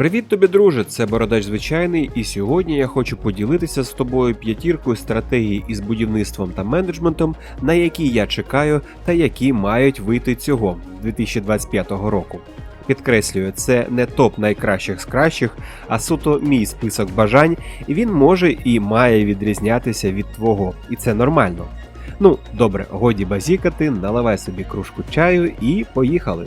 Привіт тобі, друже! Це Бородач Звичайний, і сьогодні я хочу поділитися з тобою п'ятіркою стратегій із будівництвом та менеджментом, на які я чекаю та які мають вийти цього 2025 року. Підкреслюю, це не топ найкращих з кращих, а суто мій список бажань, і він може і має відрізнятися від твого, і це нормально. Ну, добре, годі базікати, наливай собі кружку чаю і поїхали.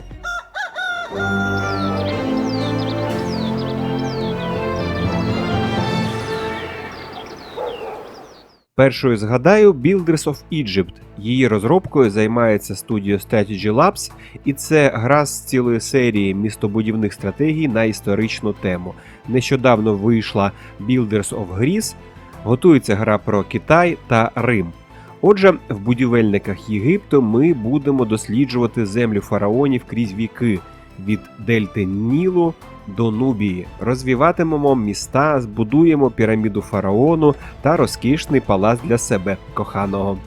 Першою згадаю Builders of Egypt. Її розробкою займається студія Strategy Labs, і це гра з цілої серії містобудівних стратегій на історичну тему. Нещодавно вийшла Builders of Greece, готується гра про Китай та Рим. Отже, в будівельниках Єгипту ми будемо досліджувати землю фараонів крізь віки від Дельти Нілу до Нубії. Розвиватимемо міста, збудуємо піраміду фараону та розкішний палац для себе коханого.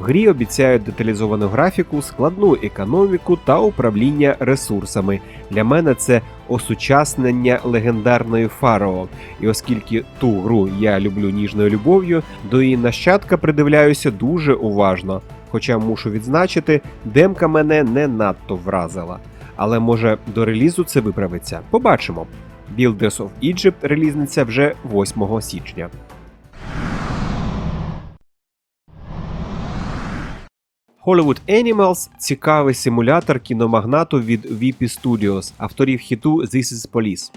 В грі обіцяють деталізовану графіку, складну економіку та управління ресурсами. Для мене це осучаснення легендарної Фарао. І оскільки ту гру я люблю ніжною любов'ю, до її нащадка придивляюся дуже уважно. Хоча мушу відзначити, демка мене не надто вразила. Але може до релізу це виправиться. Побачимо. Builders of Egypt релізниця вже 8 січня. Hollywood Animals – цікавий симулятор кіномагнату від VP Studios, авторів хіту This is Police.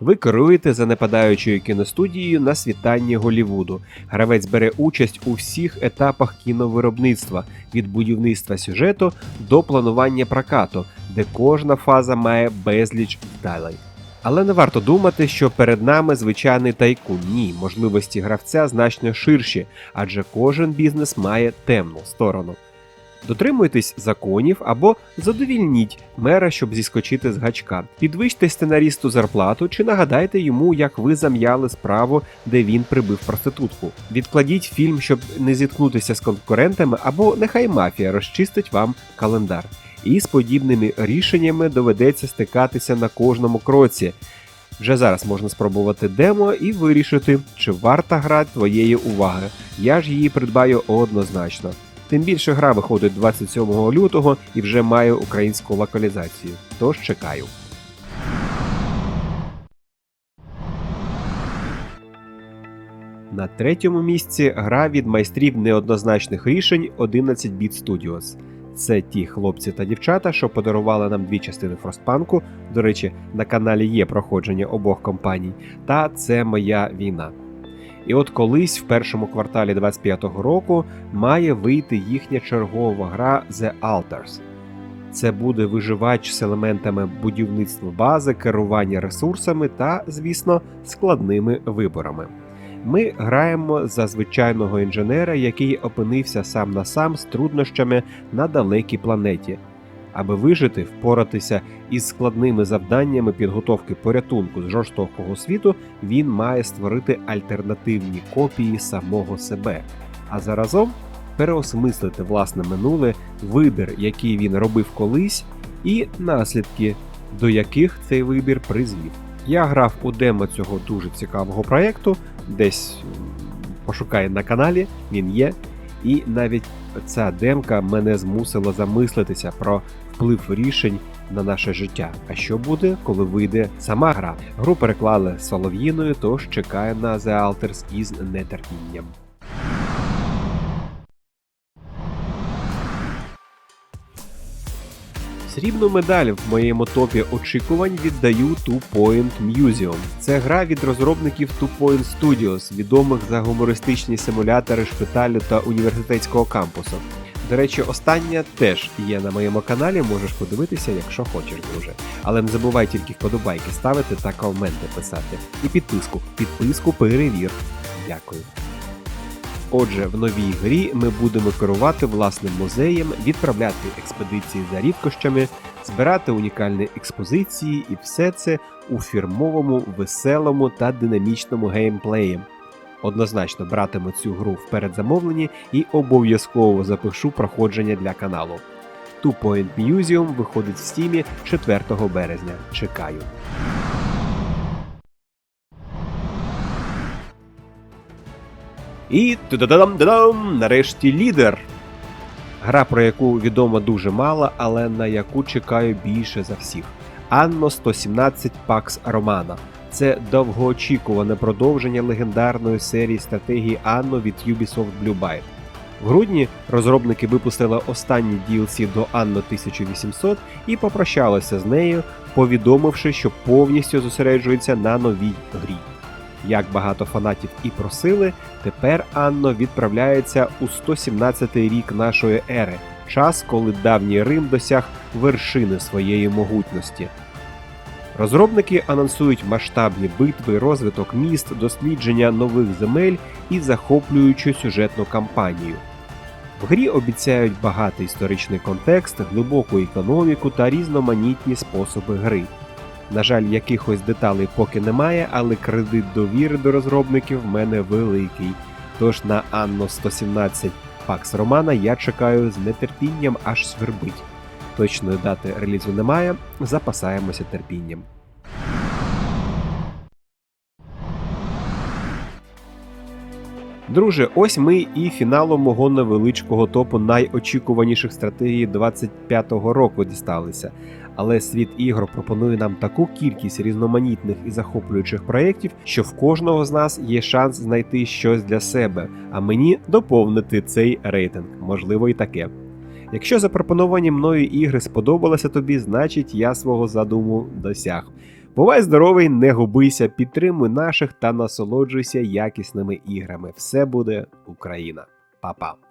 Ви керуєте занепадаючою кіностудією на світанні Голівуду. Гравець бере участь у всіх етапах кіновиробництва від будівництва сюжету до планування прокату, де кожна фаза має безліч деталей. Але не варто думати, що перед нами звичайний тайкун. Ні, можливості гравця значно ширші, адже кожен бізнес має темну сторону. Дотримуйтесь законів або задовільніть мера, щоб зіскочити з гачка. Підвищте сценарісту зарплату чи нагадайте йому, як ви зам'яли справу, де він прибив проститутку. Відкладіть фільм, щоб не зіткнутися з конкурентами, або нехай мафія розчистить вам календар. І з подібними рішеннями доведеться стикатися на кожному кроці. Вже зараз можна спробувати демо і вирішити, чи варта гра твоєї уваги. Я ж її придбаю однозначно. Тим більше гра виходить 27 лютого і вже має українську локалізацію. Тож чекаю. На третьому місці гра від майстрів неоднозначних рішень 11 Bit Studios. Це ті хлопці та дівчата, що подарували нам дві частини Фростпанку. До речі, на каналі є проходження обох компаній. Та це моя війна. І от колись в першому кварталі 25-го року має вийти їхня чергова гра The Alters. Це буде виживач з елементами будівництва бази, керування ресурсами та, звісно, складними виборами. Ми граємо за звичайного інженера, який опинився сам на сам з труднощами на далекій планеті. Аби вижити, впоратися із складними завданнями підготовки порятунку з жорстокого світу, він має створити альтернативні копії самого себе, а заразом переосмислити власне минуле, вибір, який він робив колись, і наслідки, до яких цей вибір призвів. Я грав у демо цього дуже цікавого проєкту, десь пошукає на каналі, він є. І навіть ця демка мене змусила замислитися про вплив рішень на наше життя. А що буде, коли вийде сама гра? Гру переклали солов'їною, тож чекає на The Alters із нетерпінням. Срібну медаль в моєму топі очікувань віддаю Two Point Museum. Це гра від розробників Two Point Studios, відомих за гумористичні симулятори шпиталю та університетського кампусу. До речі, остання теж є на моєму каналі, можеш подивитися, якщо хочеш дуже. Але не забувай тільки вподобайки ставити та коменти писати. І підписку. Підписку перевір. Дякую. Отже, в новій грі ми будемо керувати власним музеєм, відправляти експедиції за рідкощами, збирати унікальні експозиції і все це у фірмовому, веселому та динамічному геймплеї. Однозначно братиму цю гру в передзамовленні і обов'язково запишу проходження для каналу. Two Point Museum виходить в стімі 4 березня. Чекаю. І тудадам нарешті лідер. Гра, про яку відомо дуже мало, але на яку чекаю більше за всіх. Анно 117 Pax Romana. Це довгоочікуване продовження легендарної серії стратегії Анно від Ubisoft Blue Byte. В грудні розробники випустили останні DLC до Анно 1800 і попрощалися з нею, повідомивши, що повністю зосереджується на новій грі. Як багато фанатів і просили, тепер Анно відправляється у 117-й рік нашої ери, час, коли давній Рим досяг вершини своєї могутності. Розробники анонсують масштабні битви, розвиток міст, дослідження нових земель і захоплюючу сюжетну кампанію. В грі обіцяють багатий історичний контекст, глибоку економіку та різноманітні способи гри. На жаль, якихось деталей поки немає, але кредит довіри до розробників в мене великий. Тож на Анно 117 Pax Romana я чекаю з нетерпінням аж свербить. Точної дати релізу немає, запасаємося терпінням. Друже, ось ми і фіналу мого невеличкого топу найочікуваніших стратегій 25-го року дісталися. Але світ ігор пропонує нам таку кількість різноманітних і захоплюючих проєктів, що в кожного з нас є шанс знайти щось для себе, а мені доповнити цей рейтинг, можливо, і таке. Якщо запропоновані мною ігри сподобалися тобі, значить я свого задуму досяг. Бувай здоровий, не губися, підтримуй наших та насолоджуйся якісними іграми. Все буде Україна. Па-па.